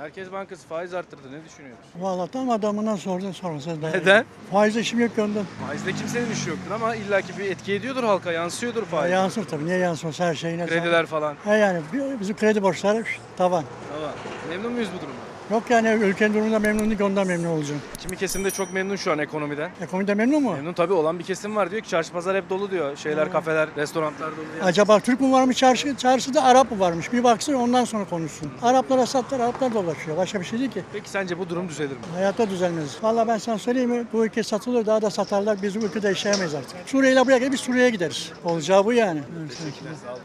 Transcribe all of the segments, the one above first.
Merkez Bankası faiz arttırdı. Ne düşünüyorsun? Vallahi tam adamına sordun sorması da. Neden? Faiz işim yok ondan. Faizde kimsenin işi yoktur ama illaki bir etki ediyordur halka, yansıyordur Ya faiz. yansır tabii. Niye yansır her şeyine? Krediler falan. He yani bi- bizim kredi borçları tavan. Tamam. Memnun muyuz bu durumda? Yok yani ülkenin durumunda memnun değil ondan memnun olacağım. Kimi kesimde çok memnun şu an ekonomiden. Ekonomide memnun mu? Memnun tabii olan bir kesim var diyor ki çarşı pazar hep dolu diyor. Şeyler, kafeler, restoranlar dolu diyor. Acaba Türk mü varmış çarşı, çarşıda Arap mı varmış? Bir baksın ondan sonra konuşsun. Araplara sattılar, Araplar dolaşıyor. Başka bir şey değil ki. Peki sence bu durum düzelir mi? Hayatta düzelmez. Vallahi ben sana söyleyeyim mi? Bu ülke satılır daha da satarlar. Biz bu ülkede yaşayamayız artık. Suriye'yle buraya gelip biz Suriye'ye gideriz. Olacağı bu yani.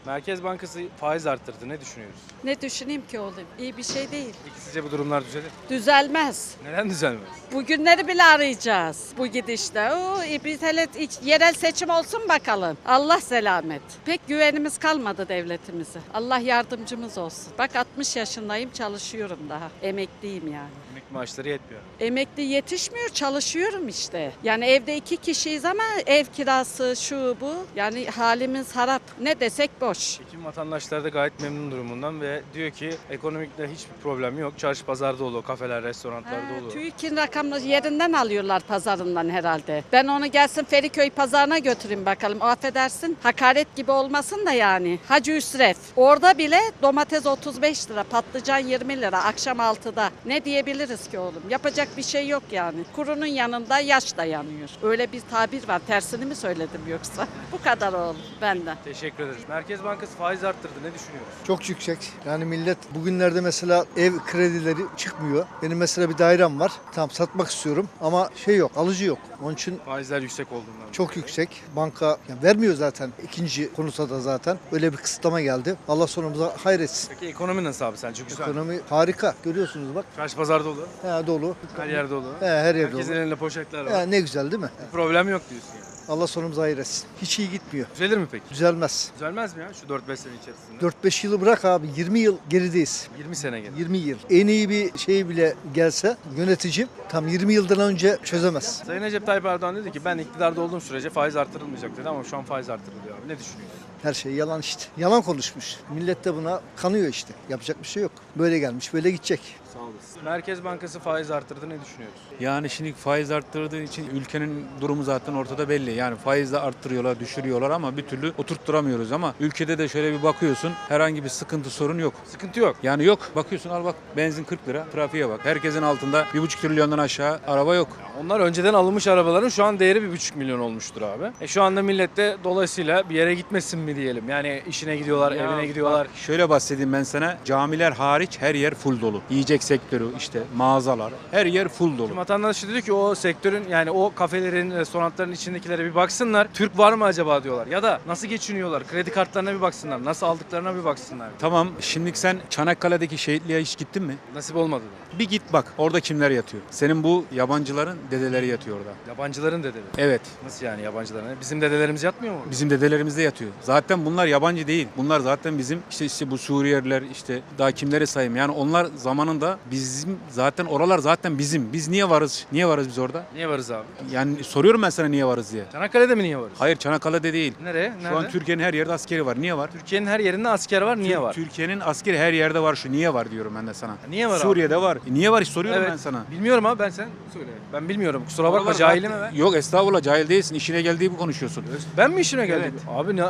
Merkez Bankası faiz arttırdı. Ne düşünüyoruz? Ne düşüneyim ki oğlum? İyi bir şey değil. Peki sizce bu durumlar düzelir? Düzelmez. Neden düzelmez? Bugünleri bile arayacağız bu gidişte. Oo, e, biz hele iç- yerel seçim olsun bakalım. Allah selamet. Pek güvenimiz kalmadı devletimize. Allah yardımcımız olsun. Bak 60 yaşındayım çalışıyorum daha. Emekliyim yani. Emekli maaşları yetmiyor. Emekli yetişmiyor çalışıyorum işte. Yani evde iki kişiyiz ama ev kirası şu bu. Yani halimiz harap. Ne desek boş. Ekim vatandaşlar da gayet memnun durumundan ve diyor ki ekonomikte hiçbir problem yok. Çarşı pazar dolu, kafeler, restoranlar Ha, dolu. TÜİK'in rakamları yerinden alıyorlar pazarından herhalde. Ben onu gelsin Feriköy pazarına götüreyim bakalım. O affedersin hakaret gibi olmasın da yani. Hacı Üsref. Orada bile domates 35 lira, patlıcan 20 lira akşam 6'da. Ne diyebiliriz ki oğlum? Yapacak bir şey yok yani. Kurunun yanında yaş da yanıyor. Öyle bir tabir var. Tersini mi söyledim yoksa? Bu kadar oğlum benden. Teşekkür ederiz. Merkez Bankası faiz arttırdı. Ne düşünüyoruz? Çok yüksek. Yani millet bugünlerde mesela ev kredileri çıkmıyor. Benim mesela bir dairem var. Tam satmak istiyorum ama şey yok, alıcı yok. Onun için Faizler yüksek olduğundan. çok yüksek. Banka yani vermiyor zaten ikinci konuta da zaten. Öyle bir kısıtlama geldi. Allah sonumuza hayretsin. Peki ekonomi nasıl abi sence? Güzel. Ekonomi harika. Görüyorsunuz bak. Çarşı pazar dolu. He, dolu. Her yer dolu. He, her yer Herkesin dolu. elinde poşetler var. He, ne güzel değil mi? Problem yok diyorsun yani. Allah sonumuza hayretsin. Hiç iyi gitmiyor. Düzelir mi peki? Düzelmez. Düzelmez mi ya şu 4-5 sene içerisinde? 4-5 yılı bırak abi. 20 yıl gerideyiz. 20 sene gelir. 20 yıl. En iyi bir şey bile gelse yöneticim tam 20 yıldan önce çözemez. Sayın Recep Tayyip Erdoğan dedi ki ben iktidarda olduğum sürece faiz artırılmayacak dedi ama şu an faiz artırılıyor abi. Ne düşünüyorsun? Her şey yalan işte. Yalan konuşmuş. Millet de buna kanıyor işte. Yapacak bir şey yok. Böyle gelmiş, böyle gidecek. Sağ olasın. Merkez Bankası faiz arttırdı ne düşünüyoruz? Yani şimdi faiz arttırdığı için ülkenin durumu zaten ortada belli. Yani faiz de arttırıyorlar, düşürüyorlar ama bir türlü oturtturamıyoruz. Ama ülkede de şöyle bir bakıyorsun herhangi bir sıkıntı sorun yok. Sıkıntı yok. Yani yok. Bakıyorsun al bak benzin 40 lira, trafiğe bak. Herkesin altında 1,5 trilyondan aşağı araba yok. Onlar önceden alınmış arabaların şu an değeri bir buçuk milyon olmuştur abi. E şu anda millet de dolayısıyla bir yere gitmesin mi diyelim. Yani işine gidiyorlar, Ya evine gidiyorlar. bak, şöyle bahsedeyim ben sana. Camiler hariç her yer full dolu. Yiyecek sektörü işte mağazalar her yer full dolu. Şimdi vatandaş da diyor ki o sektörün yani o kafelerin, restoranların içindekilere bir baksınlar. Türk var mı acaba diyorlar. Ya da nasıl geçiniyorlar? Kredi kartlarına bir baksınlar. Nasıl aldıklarına bir baksınlar. Tamam şimdi sen Çanakkale'deki şehitliğe hiç gittin mi? Nasip olmadı da. Bir git bak orada kimler yatıyor. Senin bu yabancıların dedeleri yatıyor orada. Yabancıların dedeleri. Evet. Nasıl yani yabancıların? Bizim dedelerimiz yatmıyor mu? Bizim dedelerimiz de yatıyor. Zaten bunlar yabancı değil. Bunlar zaten bizim işte işte bu Suriyeliler işte daha kimleri sayayım. Yani onlar zamanında bizim zaten oralar zaten bizim. Biz niye varız? Niye varız biz orada? Niye varız abi? Yani soruyorum ben sana niye varız diye. Çanakkale'de mi niye varız? Hayır Çanakkale'de değil. Nereye? Nerede? Şu an Türkiye'nin her yerde askeri var. Niye var? Türkiye'nin her yerinde asker var. Niye var? Türkiye'nin askeri her yerde var şu. Niye var diyorum ben de sana. Niye var abi? Suriye'de var. E niye var? Soruyorum Evet. ben sana. Bilmiyorum abi ben sen söyle. Ben bilmiyorum. Kusura bakma Oralar cahilim zaten- ben. Yok estağfurullah cahil değilsin. İşine geldiği bu konuşuyorsun. Ben mi işime geldim? Abi ne? e,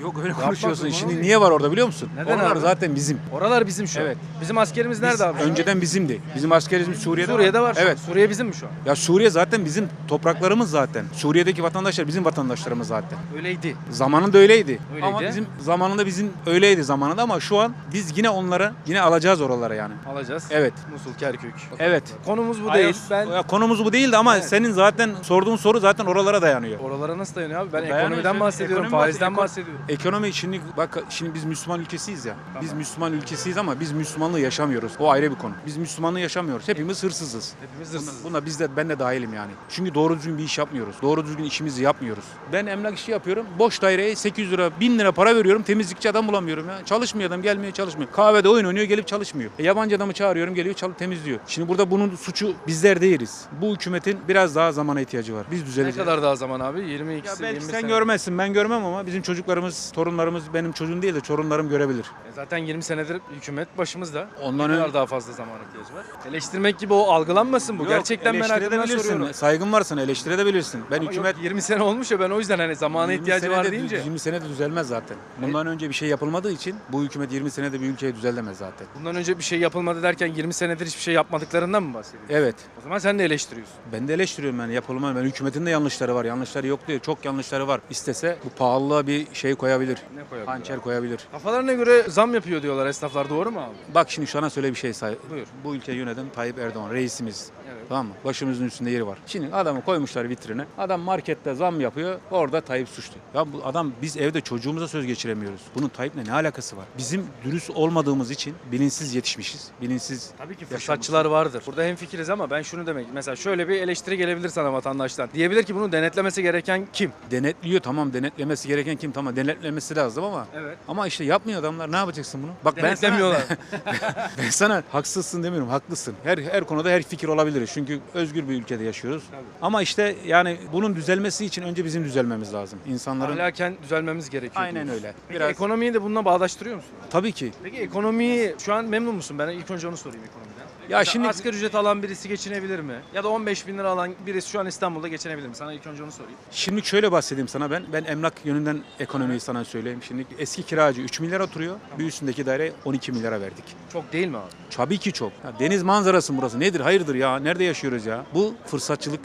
Yok öyle Yapmak konuşuyorsun. Şimdi niye var orada biliyor musun? Neden Oralar abi? zaten bizim. Oralar bizim şu an. Evet. Bizim askerimiz Biz nerede abi? Önceden bizimdi. Bizim askerimiz Suriye'de, Suriye'de var. şu an. Evet. Suriye bizim mi şu an? Ya Suriye zaten bizim topraklarımız zaten. Suriye'deki vatandaşlar bizim vatandaşlarımız zaten. Öyleydi. Zamanında öyleydi. Öyleydi. Ama bizim zamanında bizim öyleydi zamanında ama şu an biz yine onlara yine alacağız oralara yani. Alacağız. Evet. Musul, Kerkük. Evet. Konumuz bu Hayır, değil. Ben ya konumuz bu değildi ama Evet. senin zaten sorduğun soru zaten oralara dayanıyor. oralara nasıl dayanıyor abi? Ben Dayanıyor ekonomiden işte. bahsediyorum, Ekonomi faizden bahsediyor. bahsediyorum. Ekonomi şimdi bak şimdi biz Müslüman ülkesiyiz ya. Biz. Müslüman ülkesiyiz ama biz Müslümanlığı yaşamıyoruz. O ayrı bir konu. Biz Müslümanlığı yaşamıyoruz. Hepimiz hırsızız. Hepimiz Buna, hırsızız. buna biz de ben de dahilim yani. Çünkü doğru düzgün bir iş yapmıyoruz. Doğru düzgün işimizi yapmıyoruz. Ben emlak işi yapıyorum. Boş daireye 800 lira, 1000 lira para veriyorum. Temizlikçi adam bulamıyorum ya. Çalışmıyor adam gelmiyor çalışmıyor. Kahvede oyun oynuyor gelip çalışmıyor. E, yabancı adamı çağırıyorum geliyor çalıp temizliyor. Şimdi burada bunun suçu bizler değiliz. Bu hükümetin biraz daha zamana ihtiyacı var. Biz Ne düzeleceğiz. kadar daha zaman abi? 22 Ya belki 20 sen sene. görmezsin ben görmem ama bizim çocuklar çocuklarımız, torunlarımız benim çocuğum değil de torunlarım görebilir. E Zaten 20 senedir hükümet başımızda. Ondan ne kadar önce daha fazla zaman ihtiyacı var. Eleştirmek gibi o algılanmasın bu. Yok, Gerçekten merakımdan soruyorum. Saygın varsa eleştirebilirsin. Ben Ama hükümet yok, 20 sene olmuş ya ben o yüzden hani zamana 20 ihtiyacı var deyince. düz- 20 senede düzelmez zaten. Bundan önce bir şey yapılmadığı için bu hükümet 20 senede bir ülkeyi düzeltemez zaten. Bundan önce bir şey yapılmadı derken 20 senedir hiçbir şey yapmadıklarından mı bahsediyorsun? Evet. O zaman sen de eleştiriyorsun. Ben de eleştiriyorum yani yapılma. Ben hükümetin de yanlışları var. Yanlışları yok değil. Çok yanlışları var. İstese bu pahalılığa bir şey koyabilir. Ne koyabilir? Hançer koyabilir. Kafalarına göre zam yapıyor diyorlar esnaflar doğru mu abi? Bak şimdi sana söyle bir şey say. Buyur. Bu ülkeyi yöneten Tayyip Erdoğan reisimiz. Evet. Tamam mı? Başımızın üstünde yeri var. Şimdi adamı koymuşlar vitrine. Adam markette zam yapıyor. Orada Tayyip suçlu. Ya bu adam biz evde çocuğumuza söz geçiremiyoruz. Bunun Tayyip'le ne alakası var? Bizim dürüst olmadığımız için bilinçsiz yetişmişiz. Bilinçsiz Tabii ki fırsatçılar vardır. Burada hem fikiriz ama ben şunu demek. Mesela şöyle bir eleştiri gelebilir sana vatandaştan. Diyebilir ki bunu denetlemesi gereken kim? denetliyor tamam denetlemesi gereken kim tamam denetlemesi lazım ama Evet. ama işte yapmıyor adamlar ne yapacaksın bunu? Bak ben Denetlemiyorlar. sana, ben sana haksızsın demiyorum haklısın. Her her konuda her fikir olabilir çünkü özgür bir ülkede yaşıyoruz. Ama işte yani bunun düzelmesi için önce bizim düzelmemiz lazım. İnsanların Ahlaken düzelmemiz gerekiyor. Aynen diyorsun. öyle. Peki Biraz ekonomiyi de bununla bağdaştırıyor musun? tabii ki Peki ekonomiyi şu an memnun musun? Ben ilk önce onu sorayım ekonomiden. Ya Mesela şimdi- asgari ücret alan birisi geçinebilir mi? Ya da 15 bin lira alan birisi şu an İstanbul'da geçinebilir mi? Sana ilk önce onu sorayım. Şimdi şöyle bahsedeyim sana ben. Ben emlak yönünden ekonomiyi sana söyleyeyim. Şimdi eski kiracı 3 milyar oturuyor. Bir üstündeki daire 12 milyara verdik. Çok değil mi abi? Tabii ki çok. Ya deniz manzarası burası. Nedir? Hayırdır ya? Nerede yaşıyoruz ya? Bu fırsatçılık.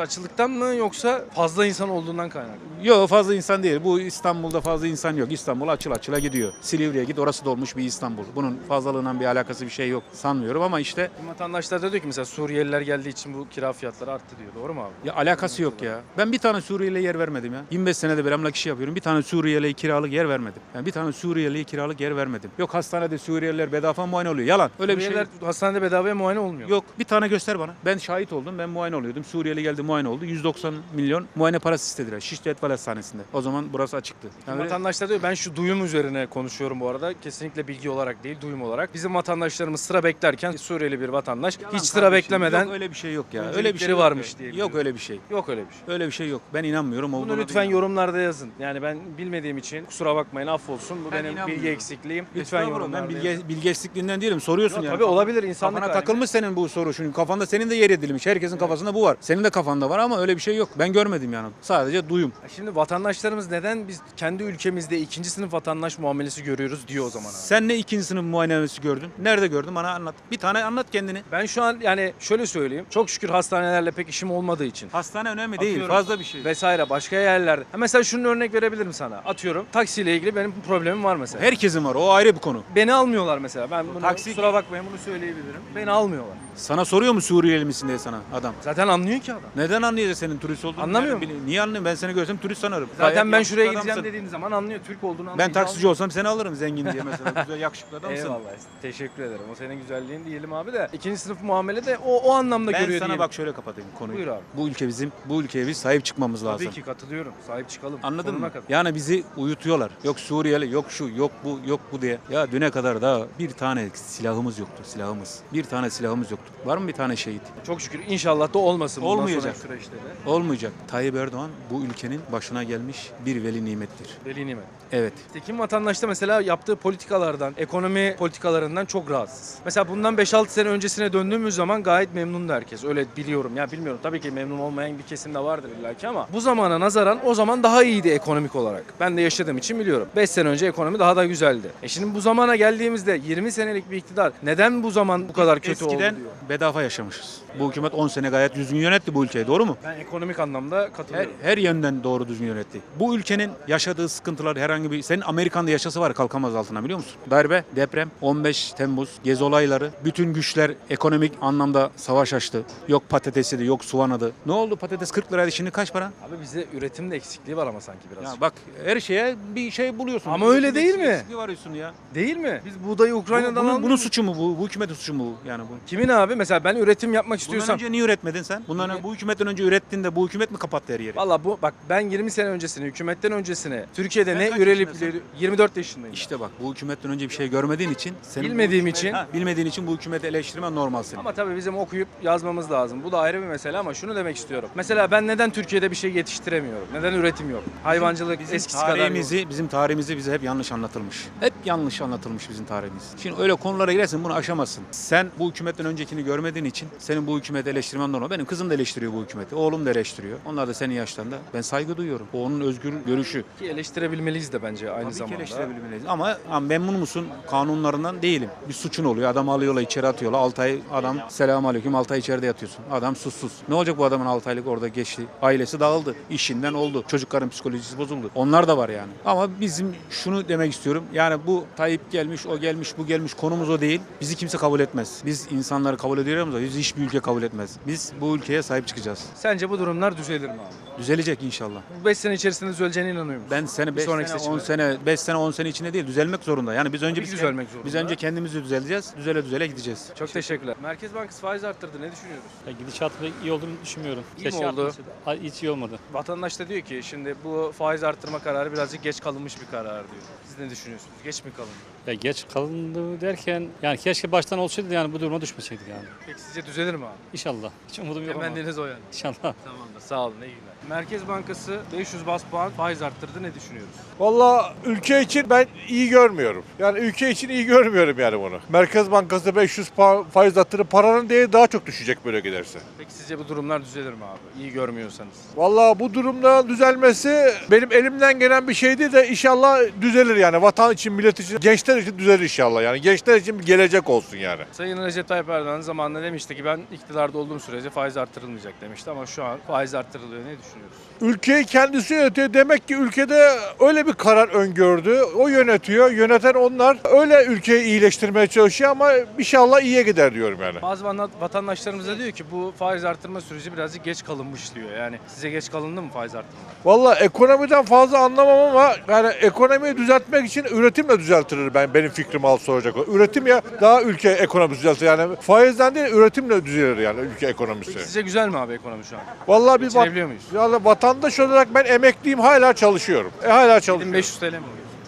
Fırsatçılıktan mı yoksa fazla insan olduğundan kaynaklı? Yok fazla insan değil. Bu İstanbul'da fazla insan yok. İstanbul açıl açıla gidiyor. Silivri'ye git orası dolmuş bir İstanbul. Bunun fazlalığından bir alakası bir şey yok sanmıyorum ama işte Vatandaşlar da diyor ki mesela Suriyeliler geldiği için bu kira fiyatları arttı diyor. Doğru mu abi? ya alakası yok ya. Ben bir tane Suriyeli'ye yer vermedim ya. 25 senede bir emlak işi yapıyorum. Bir tane Suriyeli'ye kiralık yer vermedim. Yani bir tane Suriyeli'ye kiralık yer vermedim. Yok hastanede Suriyeliler bedava muayene oluyor. Yalan. Öyle bir şey Suriyeliler hastanede bedavaya muayene olmuyor. Yok bir tane göster bana. Ben şahit oldum. Ben muayene oluyordum. Suriyeli geldi muayene oldu. 190 milyon muayene parası istediler. Şişli Etval Hastanesi'nde. O zaman burası açıktı. Yani öyle- Vatandaşlar diyor ben şu duyum üzerine konuşuyorum bu arada. Kesinlikle bilgi olarak değil duyum olarak. Bizim vatandaşlarımız sıra beklerken Suriyeli bir vatandaş Yalan hiç sıra kardeşim. beklemeden Yok öyle bir şey yok ya. Öyle bir öncelikleri şey yok varmış ya. diye Yok biliyorum. öyle bir şey. yok öyle bir şey. Öyle bir şey yok. Ben inanmıyorum. Bunu olduğuna da lütfen inanmıyorum. yorumlarda yazın. Yani ben bilmediğim için kusura bakmayın affolsun. Bu Ben benim inanmıyorum. bilgi eksikliğim. Lütfen Estağfurullah, yorumlarda Ben yazın. bilge, bilgi eksikliğinden değilim. Soruyorsun Yok, yani. tabii olabilir insanlık Kafana takılmış senin bu soru. Çünkü kafanda senin de yer edilmiş. Herkesin kafasında bu var. Senin de kafanda var ama öyle bir şey yok. Ben görmedim yani. Sadece duyum. Ya Şimdi vatandaşlarımız neden biz kendi ülkemizde ikinci sınıf vatandaş muamelesi görüyoruz diyor o zaman abi. Sen ne ikinci sınıf muayenemesi gördün? Nerede gördün? Bana anlat. Bir tane anlat kendini. Ben şu an yani şöyle söyleyeyim. Çok şükür hastanelerle pek işim olmadığı için. Hastane önemli değil. Atıyorum. Fazla bir şey. Vesaire başka yerlerde. Ha mesela şunun örnek verebilirim sana. Atıyorum taksiyle ilgili benim problemim var mesela. Herkesin var. O ayrı bir konu. Beni almıyorlar mesela. Ben bunu Taksi- kusura bakmayın bunu söyleyebilirim. Beni almıyorlar. Sana soruyor mu Suriyeli misin diye sana adam. Zaten anlıyor ki adam. Neden anlayacak senin turist olduğunu? Anlamıyor Yani bili- Niye anlayayım? Ben seni görsem turist sanırım. Zaten Gayet ben şuraya adamsın. gideceğim dediğin zaman anlıyor. Türk olduğunu anlıyor. Ben taksici olsam seni alırım zengin diye mesela. Güzel yakışıklı adamsın. Eyvallah. Teşekkür ederim. O senin güzelliğin diyelim abi de. İkinci sınıf muamele de o, o anlamda Ben görüyor sana diyelim. bak şöyle kapatayım konuyu. Buyur abi. Bu ülke bizim. Bu ülkeye biz sahip çıkmamız lazım. Tabii ki katılıyorum. Sahip çıkalım. Anladın Sonuna mı? kadar. Yani bizi uyutuyorlar. Yok Suriyeli, yok şu, yok bu, yok bu diye. Ya düne kadar da bir tane silahımız yoktu, silahımız. Bir tane silahımız yoktu. Var mı bir tane şehit? Çok şükür inşallah da olmasın bundan Olmayacak. sonraki süreçte de. Olmayacak. Tayyip Erdoğan bu ülkenin başına gelmiş bir veli nimettir. Veli nimet. Evet. Tekin vatandaş da mesela yaptığı politikalardan, ekonomi politikalarından çok rahatsız. Mesela bundan 5-6 sene öncesine döndüğümüz zaman gayet memnundu herkes. Öyle biliyorum. Ya bilmiyorum tabii ki memnun olmayan bir kesim de vardır illaki ama bu zamana nazaran o zaman daha iyiydi ekonomik olarak. Ben de yaşadığım için biliyorum. 5 sene önce ekonomi daha da güzeldi. E şimdi bu zamana geldiğimizde 20 senelik bir iktidar neden bu zaman bu kadar kötü Eskiden oldu diyor. bedava yaşamışız. Bu hükümet 10 sene gayet düzgün yönetti bu ülkeyi. Doğru mu? Ben ekonomik anlamda Her, katılıyorum. her yönden doğru düzgün yönetti. Bu ülkenin yaşadığı sıkıntılar herhangi bir... Senin Amerika'da yaşası var kalkamaz altına biliyor musun? Darbe, deprem, 15 Temmuz, gezi olayları, bütün güçler ekonomik anlamda savaş açtı. Yok patatesiydi, yok soğanadı. Ne oldu patates 40 liraydı şimdi kaç para? Abi bizde üretimde eksikliği var ama sanki biraz. Ya bak her şeye bir şey buluyorsun. Ama öyle değil mi? eksikliği arıyorsun ya. Değil mi? Biz buğdayı Bu, Ukrayna'dan bunun, almıyoruz. bunun suçu mu bu? Bu hükümetin suçu mu bu? Yani bu. Kimin abi? Mesela ben üretim yapmak Bundan istiyorsam önce niye üretmedin sen? Bundan bu hükümet hükümetten önce ürettiğinde bu hükümet mi kapattı her yeri? Valla bu bak ben 20 sene öncesine, hükümetten öncesine Türkiye'de ne kaç ürelip yaşındasın? 24 yaşındayım. İşte bak bu hükümetten önce bir şey görmediğin için senin bu Bilmediğim hükümet- için- Ha, bilmediğin için bu hükümeti eleştirmen normal senin. Ama tabii bizim okuyup yazmamız lazım. Bu da ayrı bir mesele ama şunu demek istiyorum. Mesela ben neden Türkiye'de bir şey yetiştiremiyorum? Neden üretim yok? Hayvancılık Bizim eskisi kadar yok. tarihimizi, bizim tarihimizi bize hep yanlış anlatılmış. Hep yanlış anlatılmış bizim tarihimiz. Şimdi öyle konulara girersin bunu aşamazsın. Sen bu hükümetten öncekini görmediğin için senin bu hükümeti eleştirmen normal. Benim kızım da eleştiriyor bu hükümeti. Oğlum da eleştiriyor. Onlar da senin yaşlarında. Ben saygı duyuyorum. O onun özgür görüşü. Ki eleştirebilmeliyiz de bence aynı Tabii zamanda. eleştirebilmeliyiz. Ama, ama memnun musun kanunlarından değilim. Bir suçun oluyor. Adam alıyorlar içeri atıyorlar. 6 ay adam selam aleyküm 6 ay içeride yatıyorsun. Adam sussuz. Ne olacak bu adamın 6 aylık orada geçti. Ailesi dağıldı. işinden oldu. Çocukların psikolojisi bozuldu. Onlar da var yani. Ama bizim şunu demek istiyorum. Yani bu Tayyip gelmiş, o gelmiş, bu gelmiş konumuz o değil. Bizi kimse kabul etmez. Biz insanları kabul ediyoruz ama biz hiçbir ülke kabul etmez. Biz bu ülkeye sahip çıkacağız. Sence bu durumlar düzelir mi abi? Düzelecek inşallah. Bu 5 sene içerisinde düzeleceğine inanıyor musun? Ben sene 5 sonraki sene, 10 seçime. sene, 5 sene, 10 sene içinde değil düzelmek zorunda. Yani biz önce Tabii biz düzelmek zorunda. Biz önce kendimizi düzeleceğiz. Düzele düzele gideceğiz. Çok teşekkürler. Merkez Bankası faiz arttırdı. Ne düşünüyoruz? Ya gidişat iyi olduğunu düşünmüyorum. İyi mi oldu? artmasaydı. Ay, Hiç iyi olmadı. Vatandaş da diyor ki şimdi bu faiz arttırma kararı birazcık geç kalınmış bir karar diyor. Siz ne düşünüyorsunuz? Geç mi kalındı? Ya geç kalındı derken yani keşke baştan olsaydı yani bu duruma düşmeseydik yani. Peki sizce düzelir mi abi? İnşallah. Hiç umudum yok ama. Temenniniz o yani. İnşallah. Tamamdır. Sağ olun. İyi günler. Merkez Bankası 500 bas puan faiz arttırdı. Ne düşünüyoruz? Valla ülke için ben iyi görmüyorum. Yani ülke için iyi görmüyorum yani bunu. Merkez Bankası 500 pa- faiz attırıp paranın değeri daha çok düşecek böyle giderse. Peki sizce bu durumlar düzelir mi abi? İyi görmüyorsanız. Valla bu durumda düzelmesi benim elimden gelen bir şeydi de inşallah düzelir yani. Vatan için, millet için, gençler için düzelir inşallah yani. Gençler için bir gelecek olsun yani. Sayın Recep Tayyip Erdoğan zamanında demişti ki ben iktidarda olduğum sürece faiz arttırılmayacak demişti ama şu an faiz arttırılıyor. Ne düşünüyoruz? Ülkeyi kendisi yönetiyor. Demek ki ülkede öyle bir karar öngördü. O yönetiyor. Yöneten onlar. Öyle ülkeyi iyileştirmeye çalışıyor ama inşallah iyiye gider diyorum yani. Bazı vatandaşlarımız da diyor ki bu faiz arttırma süreci birazcık geç kalınmış diyor. Yani size geç kalındı mı faiz arttırma? Valla ekonomiden fazla anlamam ama yani ekonomiyi düzeltmek için üretimle düzeltilir ben benim fikrim al soracak. Üretim ya daha ülke ekonomisi düzeltir. Yani faizden değil üretimle düzelir yani ülke ekonomisi. Sizce güzel mi abi ekonomi şu an? Vallahi bir Geçinebiliyor muyuz? Valla vatandaş olarak ben emekliyim hala çalışıyorum. E hala çalışıyorum. 1500 TL mi?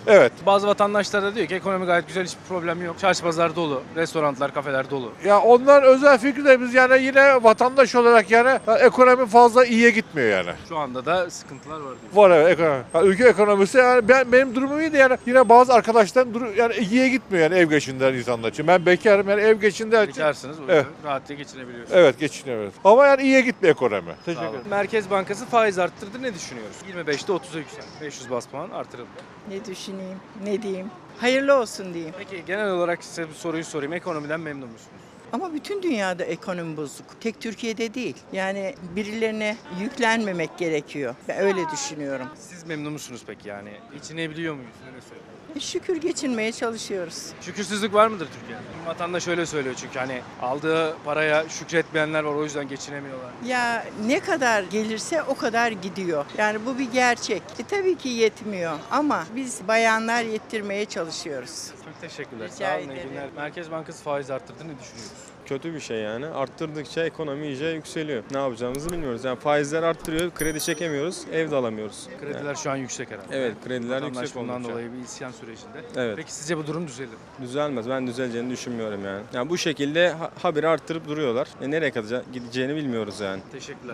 Evet. Bazı vatandaşlar da diyor ki ekonomi gayet güzel hiçbir problem yok. Çarşı pazar dolu, restoranlar, kafeler dolu. Ya onlar özel biz yani yine vatandaş olarak yani ya ekonomi fazla iyiye gitmiyor yani. Şu anda da sıkıntılar var diyor. Var evet ekonomi. Ya ülke ekonomisi yani ben, benim durumum iyi de yani yine bazı arkadaşların duru, yani iyiye gitmiyor yani ev geçindiren insanlar için. Ben bekarım yani ev geçindiren için. Bekarsınız, o Evet. rahatça geçinebiliyorsunuz. Evet geçiniyoruz. Ama yani iyiye gitmiyor ekonomi. Teşekkür ederim. Merkez Bankası faiz arttırdı ne düşünüyoruz? 25'te 30'a yükseldi. 500 bas puan artırıldı. Ne düşüneyim, ne diyeyim? Hayırlı olsun diyeyim. Peki genel olarak size bir soruyu sorayım. Ekonomiden memnun musunuz? Ama bütün dünyada ekonomi bozuk. Tek Türkiye'de değil. Yani birilerine yüklenmemek gerekiyor. Ben öyle düşünüyorum. Siz memnun musunuz peki yani? Geçinebiliyor muyuz? Öyle söyleyeyim. Şükür geçinmeye çalışıyoruz. Şükürsüzlük var mıdır Türkiye'de? Vatandaş öyle söylüyor çünkü hani aldığı paraya şükretmeyenler var o yüzden geçinemiyorlar. Ya ne kadar gelirse o kadar gidiyor. Yani bu bir gerçek. E, tabii ki yetmiyor ama biz bayanlar yettirmeye çalışıyoruz. Çok teşekkürler. Rica Sağ olun. iyi ederim. günler. Merkez Bankası faiz arttırdı ne düşünüyorsunuz? Kötü bir şey yani. Arttırdıkça ekonomi iyice yükseliyor. Ne yapacağımızı bilmiyoruz. Yani faizler arttırıyor, kredi çekemiyoruz, ev de alamıyoruz. Krediler Yani, şu an yüksek herhalde. evet, krediler Vatandaş yüksek bundan oldukça. dolayı bir isyan sürecinde. Evet, Peki sizce bu durum düzelir mi? düzelmez. Ben düzeleceğini düşünmüyorum yani. Yani bu şekilde ha- haberi arttırıp duruyorlar. E nereye kadar gideceğini bilmiyoruz yani. Teşekkürler.